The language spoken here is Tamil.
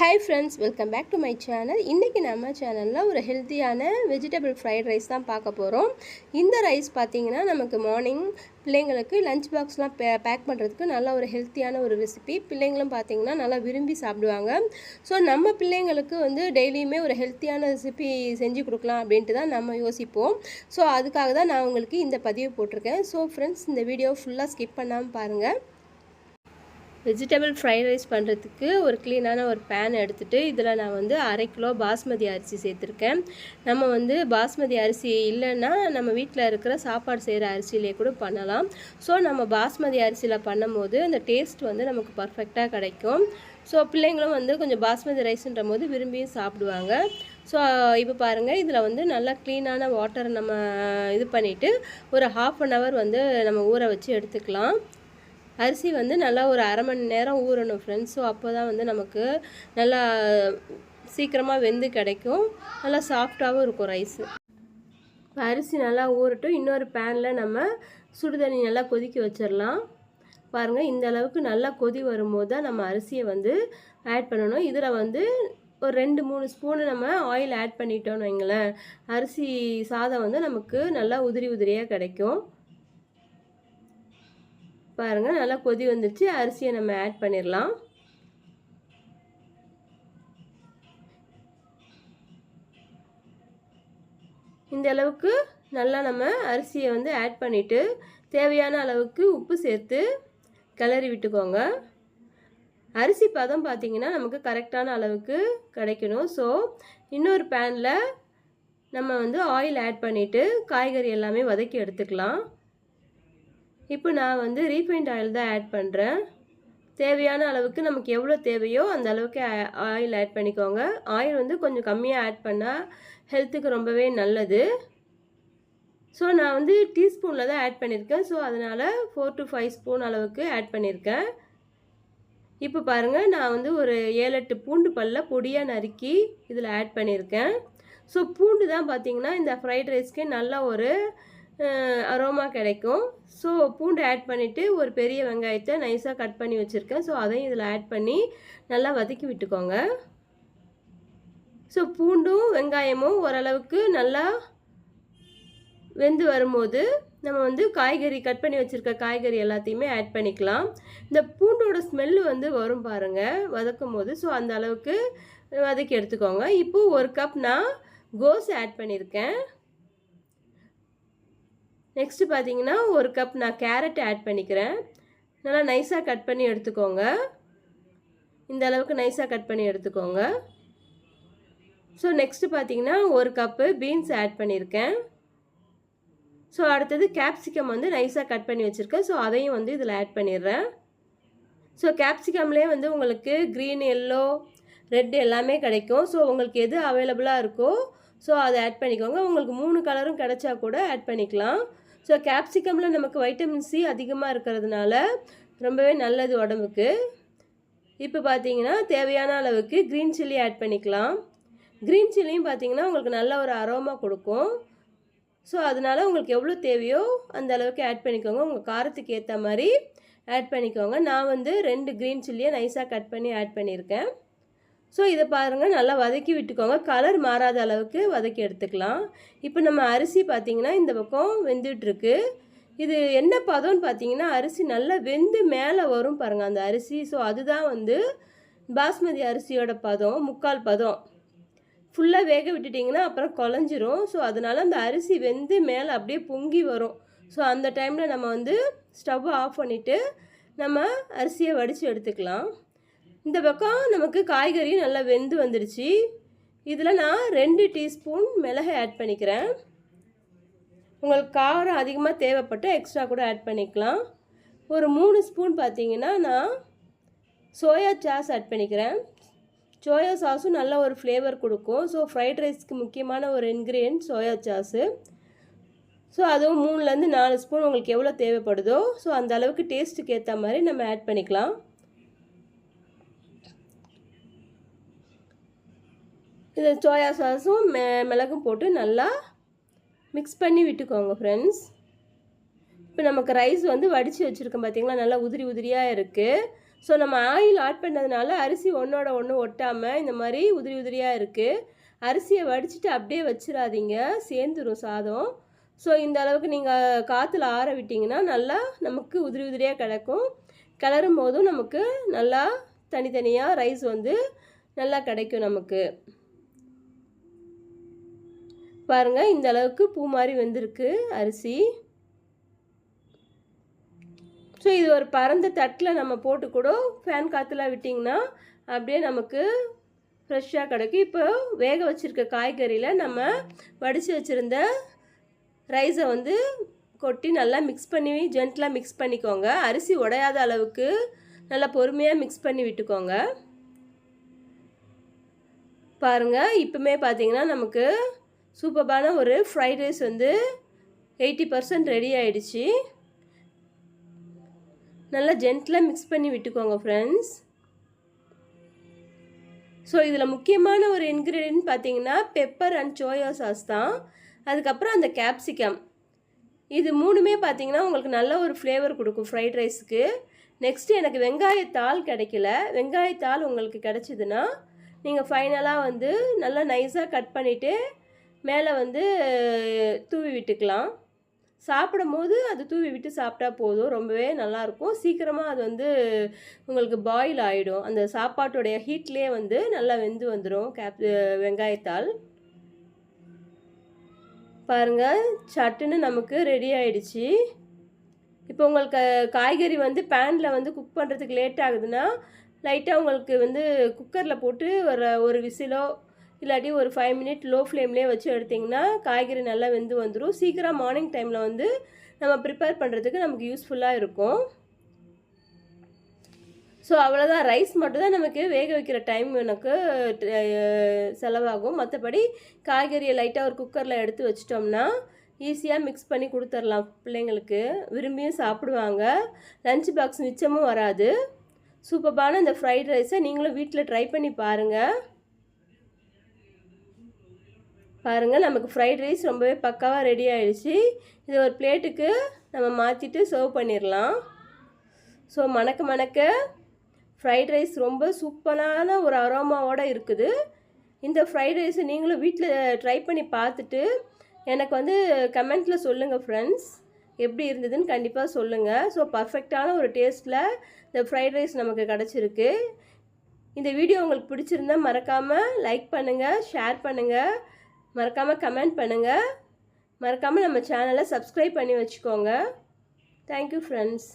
Hi friends welcome back to my channel இன்றைக்கி நம்ம சேனலில் ஒரு ஹெல்த்தியான வெஜிடபிள் ஃப்ரைட் ரைஸ் தான் பார்க்க போகிறோம் இந்த ரைஸ் பார்த்திங்கன்னா நமக்கு மார்னிங் பிள்ளைங்களுக்கு லஞ்ச் பாக்ஸ்லாம் பே பேக் பண்ணுறதுக்கு நல்ல ஒரு ஹெல்த்தியான ஒரு ரெசிபி பிள்ளைங்களும் பார்த்தீங்கன்னா நல்லா விரும்பி சாப்பிடுவாங்க. ஸோ நம்ம பிள்ளைங்களுக்கு வந்து டெய்லியுமே ஒரு ஹெல்த்தியான ரெசிபி செஞ்சு கொடுக்கலாம் அப்படின்ட்டு தான் நம்ம யோசிப்போம். ஸோ அதுக்காக தான் நான் உங்களுக்கு இந்த பதிவு போட்டிருக்கேன். ஸோ ஃப்ரெண்ட்ஸ் இந்த வீடியோ ஃபுல்லாக ஸ்கிப் பண்ணாமல் பாருங்கள் வெஜிடபிள் ஃப்ரைட் ரைஸ் பண்ணுறதுக்கு ஒரு க்ளீனான ஒரு பேன் எடுத்துகிட்டு இதில் நான் வந்து அரை கிலோ பாஸ்மதி அரிசி சேர்த்துருக்கேன். நம்ம வந்து பாஸ்மதி அரிசி இல்லைன்னா நம்ம வீட்டில் இருக்கிற சாப்பாடு செய்கிற அரிசியிலே கூட பண்ணலாம். ஸோ நம்ம பாஸ்மதி அரிசியில் பண்ணும்போது அந்த டேஸ்ட் வந்து நமக்கு பர்ஃபெக்டாக கிடைக்கும். ஸோ பிள்ளைங்களும் வந்து கொஞ்சம் பாஸ்மதி ரைஸ்ன்ற போது விரும்பியும் சாப்பிடுவாங்க. ஸோ இப்போ பாருங்கள் இதில் வந்து நல்லா க்ளீனான வாட்டரை நம்ம இது பண்ணிவிட்டு ஒரு ஹாஃப் அன் ஹவர் வந்து நம்ம ஊற வச்சு எடுத்துக்கலாம். அரிசி வந்து நல்லா ஒரு அரை மணி நேரம் ஊறணும் ஃப்ரெண்ட்ஸ் ஸோ அப்போ தான் வந்து நமக்கு நல்லா சீக்கிரமாக வெந்து கிடைக்கும். நல்லா சாஃப்டாகவும் இருக்கும் ரைஸு இப்போ அரிசி நல்லா ஊறட்டும். இன்னொரு பேனில் நம்ம சுடு தண்ணி நல்லா கொதிக்க வச்சிடலாம். பாருங்கள் இந்த அளவுக்கு நல்லா கொதி வரும்போது தான் நம்ம அரிசியை வந்து ஆட் பண்ணணும். இதில் வந்து ஒரு ரெண்டு மூணு ஸ்பூனு நம்ம ஆயில் ஆட் பண்ணிட்டோம்னு வைங்களேன். அரிசி சாதம் வந்து நமக்கு நல்லா உதிரி உதிரியாக கிடைக்கும். பாருங்கள் நல்லா கொதி வந்துருச்சு. அரிசியை நம்ம ஆட் பண்ணிடலாம் இந்த அளவுக்கு நல்லா நம்ம அரிசியை வந்து ஆட் பண்ணிவிட்டு தேவையான அளவுக்கு உப்பு சேர்த்து கிளறி விட்டுக்கோங்க. அரிசி பதம் பார்த்திங்கன்னா நமக்கு கரெக்டான அளவுக்கு கிடைக்கணும். ஸோ இன்னொரு பேனில் நம்ம வந்து ஆயில் ஆட் பண்ணிவிட்டு காய்கறி எல்லாமே வதக்கி எடுத்துக்கலாம். இப்போ நான் வந்து ரீஃபைண்ட் ஆயில் தான் ஆட் பண்ணுறேன் தேவையான அளவுக்கு நமக்கு எவ்வளோ தேவையோ அந்த அளவுக்கு ஆயில் ஆட் பண்ணிக்கோங்க. ஆயில் வந்து கொஞ்சம் கம்மியாக ஆட் பண்ணால் ஹெல்த்துக்கு ரொம்பவே நல்லது. ஸோ நான் வந்து டீஸ்பூனில் தான் ஆட் பண்ணியிருக்கேன் ஸோ அதனால் ஃபோர் டு ஃபைவ் ஸ்பூன் அளவுக்கு ஆட் பண்ணியிருக்கேன் இப்போ பாருங்கள் நான் வந்து ஒரு ஏழு எட்டு பூண்டு பல்ல பொடியாக நறுக்கி இதில் ஆட் பண்ணியிருக்கேன் ஸோ பூண்டு தான் பார்த்திங்கன்னா இந்த ஃப்ரைட் ரைஸ்க்கு நல்ல ஒரு அரோமா கிடைக்கும். ஸோ பூண்டு ஆட் பண்ணிவிட்டு ஒரு பெரிய வெங்காயத்தை நைஸாக கட் பண்ணி வச்சுருக்கேன். ஸோ அதையும் இதில் ஆட் பண்ணி நல்லா வதக்கி விட்டுக்கோங்க. ஸோ பூண்டும் வெங்காயமும் ஓரளவுக்கு நல்லா வெந்து வரும்போது நம்ம வந்து காய்கறி கட் பண்ணி வச்சுருக்க காய்கறி எல்லாத்தையுமே ஆட் பண்ணிக்கலாம். இந்த பூண்டோட ஸ்மெல்லு வந்து வரும் பாருங்கள் வதக்கும் போது ஸோ அந்த அளவுக்கு வதக்கி எடுத்துக்கோங்க. இப்போது ஒரு கப் நான் கோஸ் ஆட் பண்ணியிருக்கேன் நெக்ஸ்ட்டு பார்த்தீங்கன்னா ஒரு கப் நான் கேரட் ஆட் பண்ணிக்கிறேன். நல்லா நைஸாக கட் பண்ணி எடுத்துக்கோங்க. இந்த அளவுக்கு நைஸாக கட் பண்ணி எடுத்துக்கோங்க. ஸோ நெக்ஸ்ட்டு பார்த்தீங்கன்னா ஒரு கப்பு பீன்ஸ் ஆட் பண்ணியிருக்கேன். ஸோ அடுத்தது கேப்சிகம் வந்து நைஸாக கட் பண்ணி வச்சுருக்கேன். ஸோ அதையும் வந்து இதில் ஆட் பண்ணிடுறேன். ஸோ கேப்சிகம்லேயே வந்து உங்களுக்கு க்ரீன் எல்லோ ரெட் எல்லாமே கிடைக்கும். ஸோ உங்களுக்கு எது அவைலபிளாக இருக்கோ ஸோ அதை ஆட் பண்ணிக்கோங்க. உங்களுக்கு மூணு கலரும் கிடைச்சா கூட ஆட் பண்ணிக்கலாம். ஸோ கேப்சிகமில் நமக்கு வைட்டமின் சி அதிகமாக இருக்கிறதுனால ரொம்பவே நல்லது உடம்புக்கு. இப்போ பார்த்தீங்கன்னா தேவையான அளவுக்கு க்ரீன் சில்லி ஆட் பண்ணிக்கலாம். க்ரீன் சில்லியும் பார்த்தீங்கன்னா உங்களுக்கு நல்ல ஒரு அரோமா கொடுக்கும். ஸோ அதனால் உங்களுக்கு எவ்வளோ தேவையோ அந்த அளவுக்கு ஆட் பண்ணிக்கோங்க. உங்கள் காரத்துக்கு ஏற்ற மாதிரி ஆட் பண்ணிக்கோங்க. நான் வந்து ரெண்டு க்ரீன் சில்லியை நைஸாக கட் பண்ணி ஆட் பண்ணியிருக்கேன். ஸோ இதை பாருங்கள் நல்லா வதக்கி விட்டுக்கோங்க. கலர் மாறாத அளவுக்கு வதக்கி எடுத்துக்கலாம். இப்போ நம்ம அரிசி பார்த்திங்கன்னா இந்த பக்கம் வெந்துட்டுருக்கு. இது என்ன பதம்னு பார்த்தீங்கன்னா அரிசி நல்லா வெந்து மேலே வரும் பாருங்கள் அந்த அரிசி. ஸோ அதுதான் வந்து பாஸ்மதி அரிசியோட பதம் முக்கால் பதம். ஃபுல்லாக வேக விட்டுட்டிங்கன்னா அப்புறம் குழஞ்சிரும். ஸோ அதனால் அந்த அரிசி வெந்து மேலே அப்படியே பொங்கி வரும். ஸோ அந்த டைமில் நம்ம வந்து ஸ்டவ் ஆஃப் பண்ணிவிட்டு நம்ம அரிசியை வடித்து எடுத்துக்கலாம். இந்த பக்கம் நமக்கு காய்கறியும் நல்லா வெந்து வந்துடுச்சு இதில் நான் ரெண்டு டீஸ்பூன் மிளகை ஆட் பண்ணிக்கிறேன். உங்களுக்கு காரம் அதிகமாக தேவைப்பட்டு எக்ஸ்ட்ரா கூட ஆட் பண்ணிக்கலாம். ஒரு மூணு ஸ்பூன் பார்த்தீங்கன்னா நான் சோயா சாஸ் ஆட் பண்ணிக்கிறேன். சோயா சாஸும் நல்ல ஒரு ஃப்ளேவர் கொடுக்கும். ஸோ ஃப்ரைட் ரைஸ்க்கு முக்கியமான ஒரு இன்க்ரீடியன்ட் சோயா சாஸு ஸோ அதுவும் மூணுலேருந்து நாலு ஸ்பூன் உங்களுக்கு எவ்வளோ தேவைப்படுதோ ஸோ அந்த அளவுக்கு டேஸ்ட்டுக்கு ஏற்ற மாதிரி நம்ம ஆட் பண்ணிக்கலாம். இது சோயா சாஸும் மெ மிளகும் போட்டு நல்லா மிக்ஸ் பண்ணி விட்டுக்கோங்க ஃப்ரெண்ட்ஸ் இப்போ நமக்கு ரைஸ் வந்து வடித்து வச்சுருக்கோம் பார்த்திங்களா நல்லா உதிரி உதிரியாக இருக்குது ஸோ நம்ம ஆயில் ஆட் பண்ணதுனால அரிசி ஒன்றோட ஒன்று ஒட்டாமல் இந்த மாதிரி உதிரி உதிரியாக இருக்குது அரிசியை வடிச்சிட்டு அப்படியே வச்சிடாதீங்க. சேர்ந்துரும் சாதம். ஸோ இந்த அளவுக்கு நீங்கள் காற்றுல ஆற விட்டிங்கன்னா நல்லா நமக்கு உதிரி உதிரியாக கிடக்கும். கிளறும் போதும் நமக்கு நல்லா தனித்தனியாக ரைஸ் வந்து நல்லா கிடைக்கும் நமக்கு. பாருங்கள் இந்த அளவுக்கு பூ மாதிரி வந்திருக்கு அரிசி. ஸோ இது ஒரு பறந்த தட்டில் நம்ம போட்டு கூட ஃபேன் காற்றுல விட்டிங்கன்னா அப்படியே நமக்கு ஃப்ரெஷ்ஷாக கிடைக்கும். இப்போ வேக வச்சுருக்க காய்கறியில் நம்ம வடித்து வச்சுருந்த ரைஸை வந்து கொட்டி நல்லா மிக்ஸ் பண்ணி ஜென்டலாக மிக்ஸ் பண்ணிக்கோங்க. அரிசி உடையாத அளவுக்கு நல்லா பொறுமையாக மிக்ஸ் பண்ணி விட்டுக்கோங்க. பாருங்கள் இப்போமே பார்த்தீங்கன்னா நமக்கு சூப்பர்பான ஒரு ஃப்ரைட் ரைஸ் வந்து எயிட்டி பர்சன்ட் ரெடி ஆயிடுச்சு. நல்லா ஜென்டிலாக மிக்ஸ் பண்ணி விட்டுக்கோங்க ஃப்ரெண்ட்ஸ் ஸோ இதில் முக்கியமான ஒரு இன்க்ரீடியன்ட் பார்த்தீங்கன்னா பெப்பர் அண்ட் சோயா சாஸ் தான். அதுக்கப்புறம் அந்த கேப்சிகம் இது மூணுமே பார்த்தீங்கன்னா உங்களுக்கு நல்ல ஒரு ஃப்ளேவர் கொடுக்கும் ஃப்ரைட் ரைஸுக்கு நெக்ஸ்ட்டு எனக்கு வெங்காயத்தாள் கிடைக்கல. வெங்காயத்தாள் உங்களுக்கு கிடச்சிதுன்னா நீங்கள் ஃபைனலாக வந்து நல்லா நைஸாக கட் பண்ணிவிட்டு மேலே வந்து தூவி விட்டுக்கலாம். சாப்பிடும் போது அது தூவி விட்டு சாப்பிட்டா போதும். ரொம்பவே நல்லாயிருக்கும். சீக்கிரமாக அது வந்து உங்களுக்கு பாயில் ஆகிடும் அந்த சாப்பாட்டுடைய ஹீட்லேயே வந்து நல்லா வெந்து வந்துடும் கேப் வெங்காயத்தால் பாருங்கள் சட்டுன்னு நமக்கு ரெடி ஆயிடுச்சு. இப்போ உங்களுக்கு காய்கறி வந்து பேனில் வந்து குக் பண்ணுறதுக்கு லேட் ஆகுதுன்னா லைட்டாக உங்களுக்கு வந்து குக்கரில் போட்டு ஒரு ஒரு விசிலோ இல்லாட்டி ஒரு ஃபைவ் மினிட் லோ ஃப்ளேம்லேயே வச்சு எடுத்திங்கன்னா காய்கறி நல்லா வெந்து வந்துடும் சீக்கிரம் மார்னிங் டைமில் வந்து நம்ம ப்ரிப்பேர் பண்ணுறதுக்கு நமக்கு யூஸ்ஃபுல்லாக இருக்கும். ஸோ அவ்வளோதான் ரைஸ் மட்டும்தான் நமக்கு வேக வைக்கிற டைம் எனக்கு செலவாகும். மற்றபடி காய்கறியை லைட்டாக ஒரு குக்கரில் எடுத்து வச்சிட்டோம்னா ஈஸியாக மிக்ஸ் பண்ணி கொடுத்துர்லாம் பிள்ளைங்களுக்கு. விரும்பியும் சாப்பிடுவாங்க. லஞ்ச் பாக்ஸ் மிச்சமும் வராது. சூப்பர்பான இந்த ஃப்ரைட் ரைஸை நீங்களும் வீட்டில் ட்ரை பண்ணி பாருங்கள் பாருங்கள் நமக்கு ஃப்ரைட் ரைஸ் ரொம்பவே பக்காவாக ரெடி ஆகிடுச்சு இது ஒரு பிளேட்டுக்கு நம்ம மாற்றிட்டு சர்வ் பண்ணிடலாம் ஸோ மணக்க மணக்க ஃப்ரைட் ரைஸ் ரொம்ப சூப்பரான ஒரு அரோமாவோடு இருக்குது. இந்த ஃப்ரைட் ரைஸை நீங்களும் வீட்டில் ட்ரை பண்ணி பார்த்துட்டு எனக்கு வந்து கமெண்ட்டில் சொல்லுங்கள் ஃப்ரெண்ட்ஸ் எப்படி இருந்ததுன்னு கண்டிப்பாக சொல்லுங்கள் ஸோ பர்ஃபெக்டான ஒரு டேஸ்ட்டில் இந்த ஃப்ரைட் ரைஸ் நமக்கு கிடச்சிருக்கு. இந்த வீடியோ உங்களுக்கு பிடிச்சிருந்தா மறக்காமல் லைக் பண்ணுங்கள் ஷேர் பண்ணுங்கள் மறக்காமல் கமெண்ட் பண்ணுங்கள் மறக்காமல் நம்ம சேனலை சப்ஸ்கிரைப் பண்ணி வச்சுக்கோங்க. Thank you friends